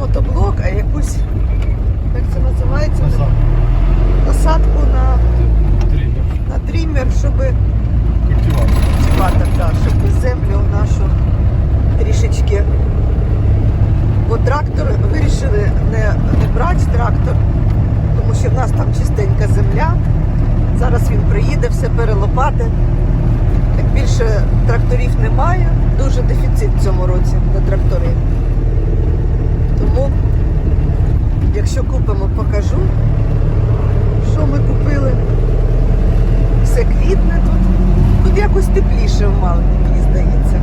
мотоблок, а якусь, як це називається, насадку на, на трімер, щоб культиватор, да, щоб землю нашу трішечки. Бо трактор вирішили не, не брати трактор, тому що в нас там чистенька земля. Зараз він приїде, все перелопати. Так більше тракторів немає. Дуже дефіцит в цьому році на трактори. Тому, якщо купимо, покажу, що ми купили. Все квітне тут. Тут якось тепліше в Малині, мені здається.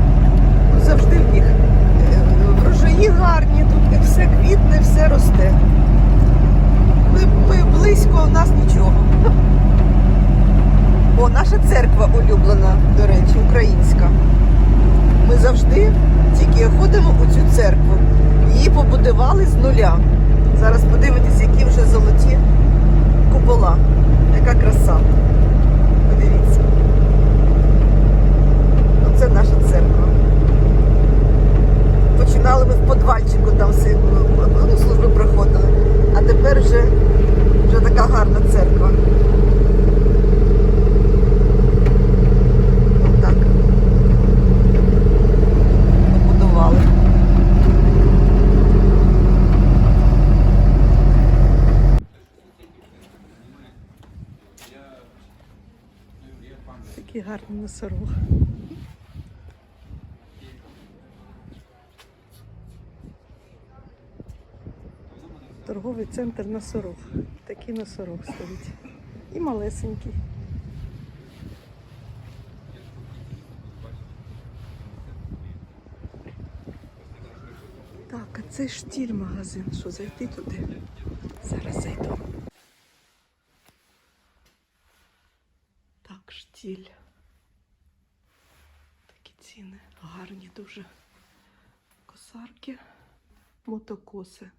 Ну, завжди в них е, врожаї гарні, тут все квітне, все росте. Ми, ми близько, у нас нічого. О, наша церква улюблена, до речі, українська. Ми завжди тільки ходимо у цю церкву. Побудували з нуля. Зараз подивитесь, які вже золоті купола. Яка краса. Подивіться. Оце наша церква. Починали ми в подвальчику, там всі ну, служби проходили. А тепер вже, вже така гарна церква. Отак. Побудували. Такий гарний носорог. Торговий центр носорог. Такий носорог стоїть. І малесенький. Так, а це штіль магазин. Що зайти туди? Зараз зайду. Так. Такі ціни гарні дуже. Косарки, мотокоси.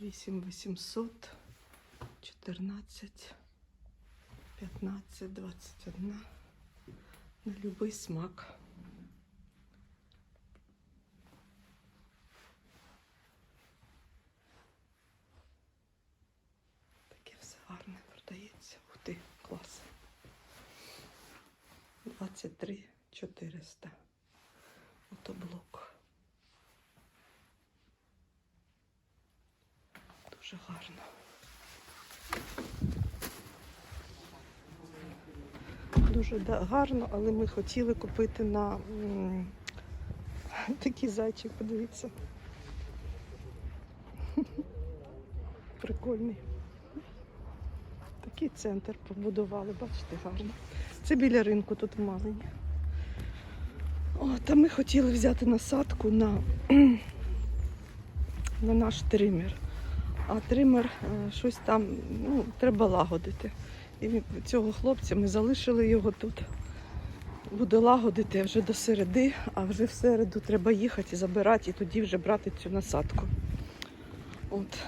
8800, 14, 15, 21. На любий смак. Таке все гарне продається. Ух ти, клас. 23 400. Мотоблок. Дуже гарно. Дуже гарно, але ми хотіли купити на такий зайчик, подивіться. Прикольний. Такий центр побудували, бачите, гарно. Це біля ринку тут в Малині. О, та ми хотіли взяти насадку на, на наш тример. А тример е, щось там ну, треба лагодити. І цього хлопця ми залишили його тут. Буде лагодити вже до середи, а вже в середу треба їхати, забирати і тоді вже брати цю насадку. От.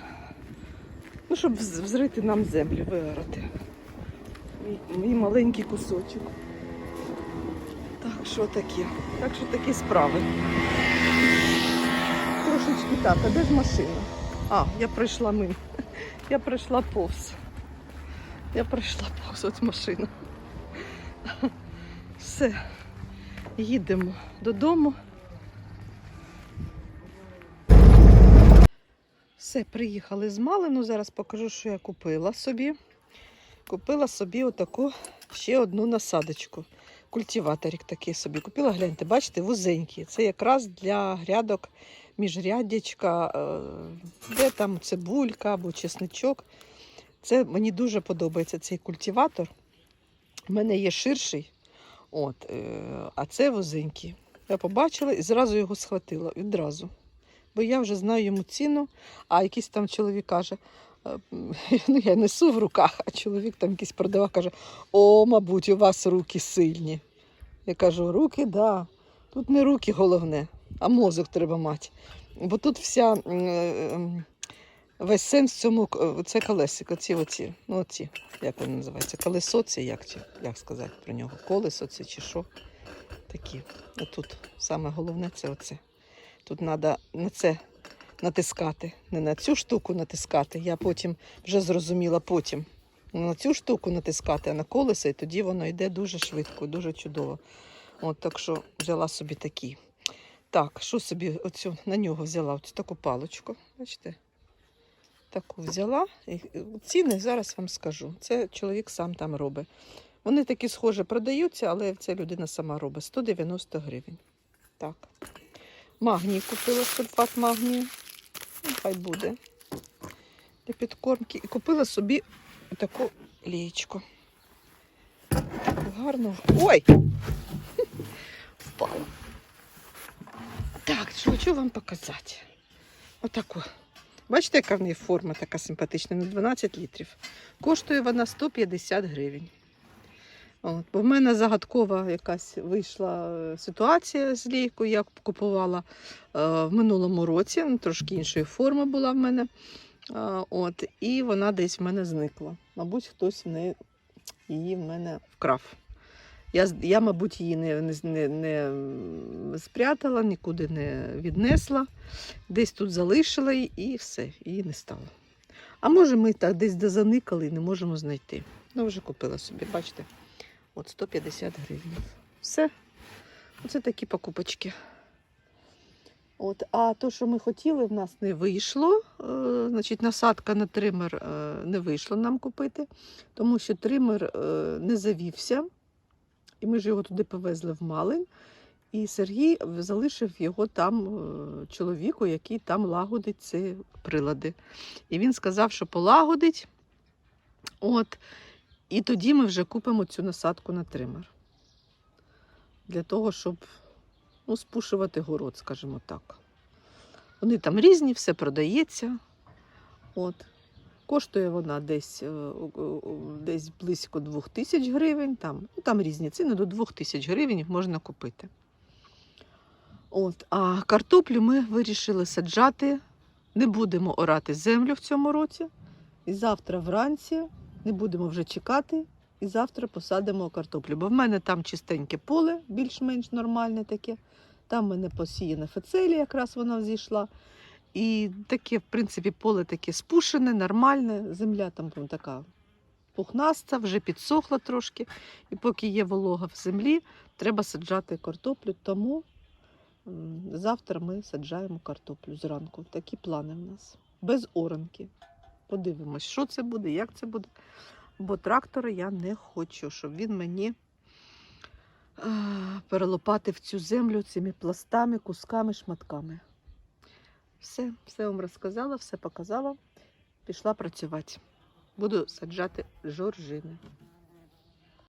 Ну, щоб вз- взрити нам землю, вигорати. Мій, мій маленький кусочок. Так, що таке? Так що такі справи. Трошечки так, а де ж машина? А, я пройшла мимо. Я пройшла повз. Я пройшла повз от машина. Все. Їдемо додому. Все, приїхали з Малину. Зараз покажу, що я купила собі. Купила собі отаку ще одну насадочку. Культиваторик такий собі. Купила, гляньте, бачите, вузенький. Це якраз для грядок міжряддячка, е, де там цибулька або чесничок. Це мені дуже подобається цей культиватор. У мене є ширший, от, е, а це вузенький. Я побачила і зразу його схватила. Відразу. Бо я вже знаю йому ціну, а якийсь там чоловік каже, е, ну я несу в руках, а чоловік там якийсь продавав, каже, о, мабуть, у вас руки сильні. Я кажу, руки, да. Тут не руки головне. а мозок треба мати. Бо тут вся е, м, весь сенс в цьому к- це колесико, ці оці, ну оці, як вони називаються, колесо це як, як сказати про нього? Колесо це чи що? Такі. Отут саме головне це оце. Тут треба на це натискати, не на цю штуку натискати. Я потім вже зрозуміла потім. Не на цю штуку натискати, а на колесо, і тоді воно йде дуже швидко, дуже чудово. От так що взяла собі такі. Так, що собі оцю на нього взяла? Оцю таку паличку. Бачите? Таку взяла. І ціни зараз вам скажу. Це чоловік сам там робить. Вони такі схожі продаються, але це людина сама робить. 190 гривень. Так. Магній купила сульфат магнію. Ну, хай буде. Для підкормки. І купила собі таку лієчку. Таку гарну. Ой! Впала. Так, що хочу вам показати. Отаку. Бачите, яка в неї форма така симпатична, на 12 літрів. Коштує вона 150 гривень. От, бо в мене загадкова якась вийшла е, ситуація з лійкою. Я купувала е, в минулому році, ну, трошки іншої форми була в мене. Е, от, і вона десь в мене зникла. Мабуть, хтось в її в мене вкрав. Я, я мабуть, її не, не, не спрятала, нікуди не віднесла. Десь тут залишила її і все, її не стало. А може, ми так десь дозаникали і не можемо знайти. Ну, вже купила собі, бачите. От 150 гривень. Все. Оце такі покупочки. От, а то, що ми хотіли, в нас не вийшло. Е, значить, насадка на тример е, не вийшло нам купити, тому що тример е, не завівся. І ми ж його туди повезли в Малин. І Сергій залишив його там е, чоловіку, який там лагодить ці прилади. І він сказав, що полагодить. От, і тоді ми вже купимо цю насадку на тример. Для того, щоб ну, спушувати город, скажімо так. Вони там різні, все продається. От. Коштує вона десь, е, десь близько 2000 гривень. Там, ну, там різні ціни, до 2000 гривень можна купити. От. А картоплю ми вирішили саджати. Не будемо орати землю в цьому році. І завтра вранці не будемо вже чекати. І завтра посадимо картоплю. Бо в мене там чистеньке поле, більш-менш нормальне таке. Там в мене посіяна фецелія, якраз вона зійшла. І таке, в принципі, поле таке спушене, нормальне. Земля там така пухнаста, вже підсохла трошки. І поки є волога в землі, треба саджати картоплю. Тому завтра ми саджаємо картоплю зранку. Такі плани в нас. Без оранки. Подивимось, що це буде, як це буде. Бо трактора я не хочу, щоб він мені а, перелопатив цю землю цими пластами, кусками, шматками. Все, все вам розказала, все показала. Пішла працювати. Буду саджати жоржини.